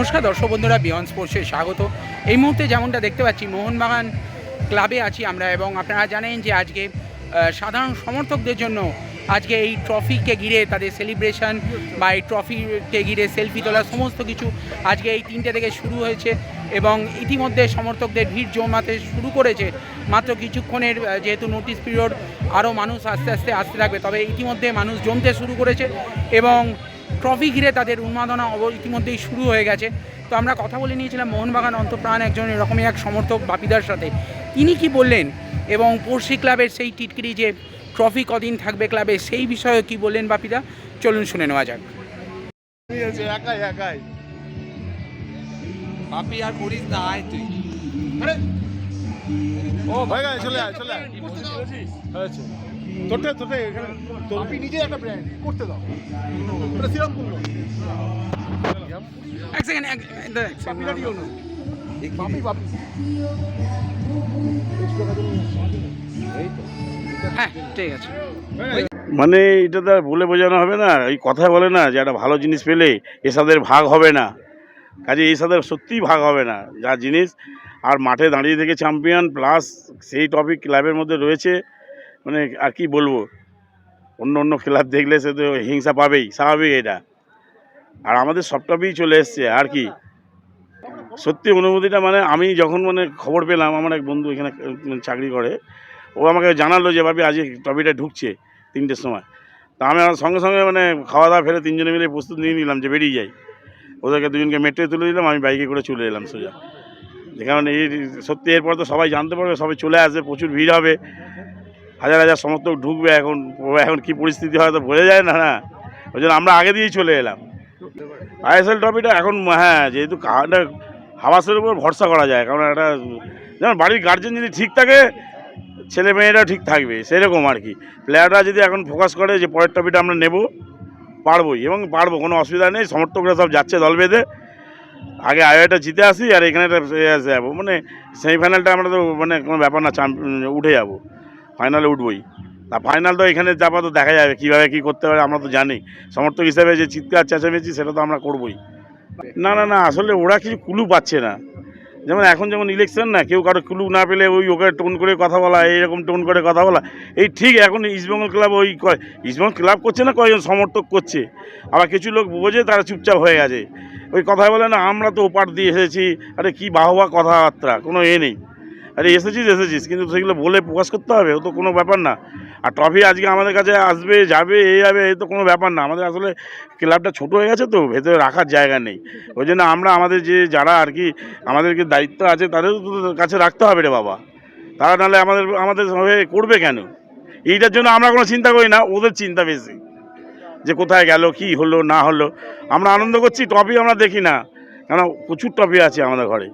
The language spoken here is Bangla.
নমস্কার দর্শক বন্ধুরা বিয়ন্ড স্পোর্টসে স্বাগত। এই মুহূর্তে যেমনটা দেখতে পাচ্ছি, মোহনবাগান ক্লাবে আছি আমরা এবং আপনারা জানেন যে আজকে সাধারণ সমর্থকদের জন্য আজকে এই ট্রফিকে ঘিরে তাদের সেলিব্রেশন বা এই ট্রফিকে ঘিরে সেলফি তোলা সমস্ত কিছু আজকে এই তিনটে থেকে শুরু হয়েছে এবং ইতিমধ্যে সমর্থকদের ভিড় জমাতে শুরু করেছে। মাত্র কিছুক্ষণের যেহেতু নোটিশ পিরিয়ড আরও মানুষ আস্তে আস্তে আসতে থাকবে, তবে ইতিমধ্যে মানুষ জমতে শুরু করেছে এবং ট্রফি ঘিরে তাদের উন্মাদনা অব- ইতিমধ্যেই শুরু হয়ে গেছে। তো আমরা কথা বলে নিয়েছিলাম মোহনবাগান অন্তপ্রাণ একজন এরকমই এক সমর্থক বাপিদার সাথে। তিনি কি বললেন? এবং পড়শি ক্লাবের সেই টিটকিরি যে ট্রফি কদিন থাকবে ক্লাবে সেই বিষয়ে কি বললেন বাপিদা? চলুন শুনে নেওয়া যাক। নিয়েছে একাই একাই। পাপি আর করিস না আয় তুই। ও গেছে চলে আয় চলে আয়। হয়েছে। তোরটা তোরটা এখানে আপনি নিজে একটা ব্র্যান্ড করতে দাও। সিরাম করল। এক সেকেন্ড এক হ্যাঁ ঠিক আছে। মানে এটা তো আর বলে বোঝানো হবে না এই কথা বলে না যে একটা ভালো জিনিস পেলে এসাদের ভাগ হবে না। কাজে এসাদের সত্যিই ভাগ হবে না। যা জিনিস আর মাঠে দাঁড়িয়ে থেকে চ্যাম্পিয়ন প্লাস সেই টপিক ক্লাবের মধ্যে রয়েছে। মানে আর কি বলব? অন্য অন্য খেলার দেখলে সে তো হিংসা পাবেই, স্বাভাবিক এটা। আর আমাদের সব টপিকই চলে এসছে, আর কি। সত্যি অনুভূতিটা মানে আমি যখন মানে খবর পেলাম, আমার এক বন্ধু এখানে চাকরি করে, ও আমাকে জানালো যে, ভাবি আজ টপিকটা ঢুকছে তিনটের সময়। তা আমি আমার সঙ্গে সঙ্গে মানে খাওয়া দাওয়া ফেলে তিনজনে মিলে প্রস্তুত নিয়ে নিলাম যে, বেরিয়ে যাই। ওদেরকে দুজনকে মেট্রোয় তুলে দিলাম, আমি বাইকে করে চলে এলাম সোজা। যে কারণ এই সত্যি এরপর তো সবাই জানতে পারবে, সবাই চলে আসবে, প্রচুর ভিড় হবে। হাজার হাজার সমর্থক ঢুকবে এখন এখন কি পরিস্থিতি হয় তো বোঝা যায় না না। ওই জন্য আমরা আগে দিয়েই চলে এলাম। আইএসএল ট্রফিটা এখন হ্যাঁ যেহেতু হাওয়াসের উপর ভরসা করা যায়, কারণ একটা, যেমন বাড়ির গার্জেন যদি ঠিক থাকে, ছেলে মেয়েরাও ঠিক থাকবে, সেরকম আর কি। প্লেয়াররা যদি এখন ফোকাস করে যে পরের ট্রফিটা আমরা নেব, পারবোই, এবং পারব, কোনো অসুবিধা নেই, সমর্থকরা সব যাচ্ছে দল বেঁধে। আগে আয়োটা জিতে আসি, আর এখানে একটা যাব মানে সেমিফাইনালটা আমরা তো মানে কোনো ব্যাপার না উঠে যাব। ফাইনালে উঠবই। তা ফাইনাল তো এখানে যাবা তো দেখা যাবে, কীভাবে কী করতে পারে আমরা তো জানি। সমর্থক হিসেবে যে চিৎকার চেঁচামেচি, সেটা তো আমরা করবই। না না না, আসলে ওরা কিছু কুলু পাচ্ছে না। যেমন এখন যেমন ইলেকশন না, কেউ কারও ক্লু না পেলে ওই ওকে টোন করে কথা বলা, এইরকম টোন করে কথা বলা। এই ঠিক এখন ইস্টবেঙ্গল ক্লাব ওই ইস্টবেঙ্গল ক্লাব করছে না কয়জন সমর্থক করছে। আবার কিছু লোক বোঝে, তারা চুপচাপ হয়ে গেছে। ওই কথা বলে না, আমরা তো ওপার দিয়ে এসেছি, আরে কী বাহবা কথাবার্তা, কোনো এ নেই। আরে এসেছিস এসেছিস, কিন্তু সেগুলো বলে প্রকাশ করতে হবে, ও তো কোনো ব্যাপার না। আর ট্রফি আজকে আমাদের কাছে আসবে, যাবে, এ যাবে, এ তো কোনো ব্যাপার না। আমাদের আসলে ক্লাবটা ছোট হয়ে গেছে তো, ভেতরে রাখার জায়গা নেই। ওই জন্য আমরা আমাদের যে, যারা আর কি আমাদেরকে দায়িত্ব আছে, তাদেরও তো কাছে রাখতে হবে রে বাবা। তারা নাহলে আমাদের আমাদের হয়ে করবে কেন? এইটার জন্য আমরা কোনো চিন্তা করি না, ওদের চিন্তা বেশি। যে কোথায় গেল, কি হলো, না হলো। আমরা আনন্দ করছি ট্রফি আমরা দেখি না। কেন, প্রচুর ট্রফি আছে আমাদের ঘরে।